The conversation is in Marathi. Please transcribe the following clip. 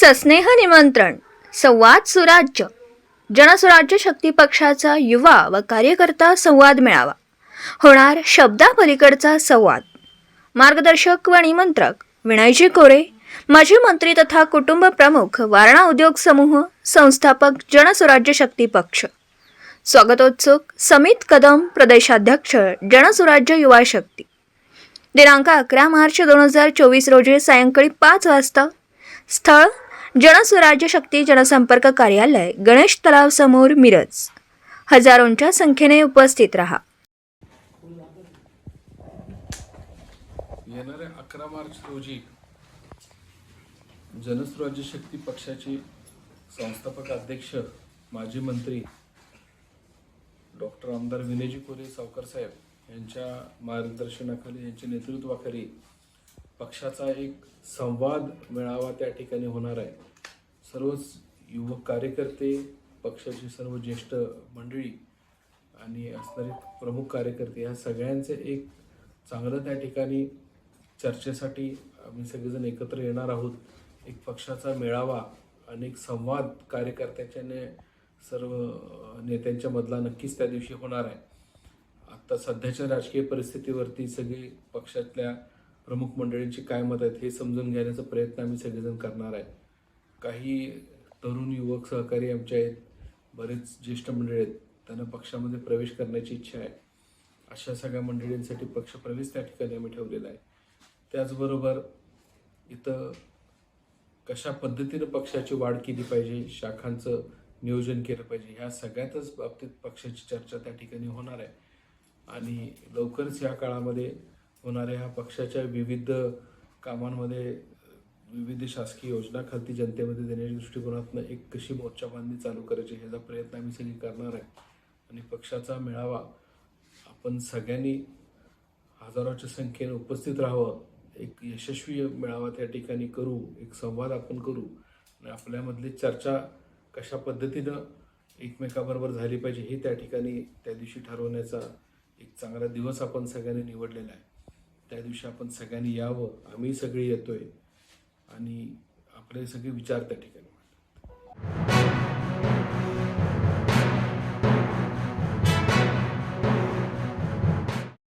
सस्नेह निमंत्रण संवाद सुराज्य. जनसुराज्य शक्ती पक्षाचा युवा व कार्यकर्ता संवाद मिळावा. होणार शब्दापलीकडचा संवाद. मार्गदर्शक व निमंत्रक विनयजी कोरे. माजी मंत्री तथा कुटुंब प्रमुख वारणा उद्योग समूह संस्थापक जनसुराज्य शक्ती पक्ष. स्वागतोत्सुक समित कदम प्रदेशाध्यक्ष जनसुराज्य युवा शक्ती. दिनांक अकरा मार्च दोन हजार चोवीस रोजी सायंकाळी पाच वाजता स्थळ जनस्वराज्य शक्ती जनसंपर्क कार्यालय गणेश तलाव समोर मिरज. हजारोंच्या संख्येने उपस्थित राहा. येणाऱ्या अकरा मार्च रोजी जनस्वराज्य शक्ती पक्षाचे संस्थापक अध्यक्ष माजी मंत्री डॉक्टर आमदार विनयजी कोरे सावकर साहेब यांच्या मार्गदर्शनाखाली यांच्या नेतृत्वाखाली पक्षाचा एक संवाद मेळावा त्या ठिकाणी होणार आहे. सर्वच युवक कार्यकर्ते पक्षाची सर्व ज्येष्ठ मंडळी आणि असणारे प्रमुख कार्यकर्ते ह्या सगळ्यांचे एक चांगलं त्या ठिकाणी चर्चेसाठी आम्ही सगळेजण एकत्र येणार आहोत. एक पक्षाचा मेळावा आणि एक संवाद कार्यकर्त्याच्याने सर्व नेत्यांच्या मधला नक्कीच त्या दिवशी होणार आहे. आता सध्याच्या राजकीय परिस्थितीवरती सगळे पक्षातल्या प्रमुख मंडळींची काय मत आहेत हे समजून घेण्याचा प्रयत्न आम्ही सगळेजण करणार आहे. काही तरुण युवक सहकारी आमचे आहेत बरेच ज्येष्ठ मंडळी आहेत त्यांना पक्षामध्ये प्रवेश करण्याची इच्छा आहे. अशा सगळ्या मंडळींसाठी पक्षप्रवेश त्या ठिकाणी आम्ही ठेवलेला आहे. त्याचबरोबर इथं कशा पद्धतीनं पक्षाची वाढ केली पाहिजे शाखांचं नियोजन केलं पाहिजे ह्या सगळ्यातच बाबतीत पक्षाची चर्चा त्या ठिकाणी होणार आहे. आणि लवकरच या काळामध्ये होणाऱ्या ह्या पक्षाच्या विविध कामांमध्ये विविध शासकीय योजना खालती जनतेमध्ये देण्याच्या दृष्टिकोनातून एक कशी मोर्चा बांधणी चालू करायची ह्याचा प्रयत्न आम्ही सगळी करणार आहे. आणि पक्षाचा मेळावा आपण सगळ्यांनी हजारोच्या संख्येने उपस्थित राहावं. एक यशस्वी मेळावा त्या ठिकाणी करू एक संवाद आपण करू. आणि आपल्यामधली चर्चा कशा पद्धतीनं एकमेकाबरोबर झाली पाहिजे हे त्या ठिकाणी त्या दिवशी ठरवण्याचा एक चांगला दिवस आपण सगळ्यांनी निवडलेला आहे. त्या दिवशी आपण सगळ्यांनी यावं. आम्ही सगळे येतोय. आणि आपले सगळे विचार त्या ठिकाणी मांडतात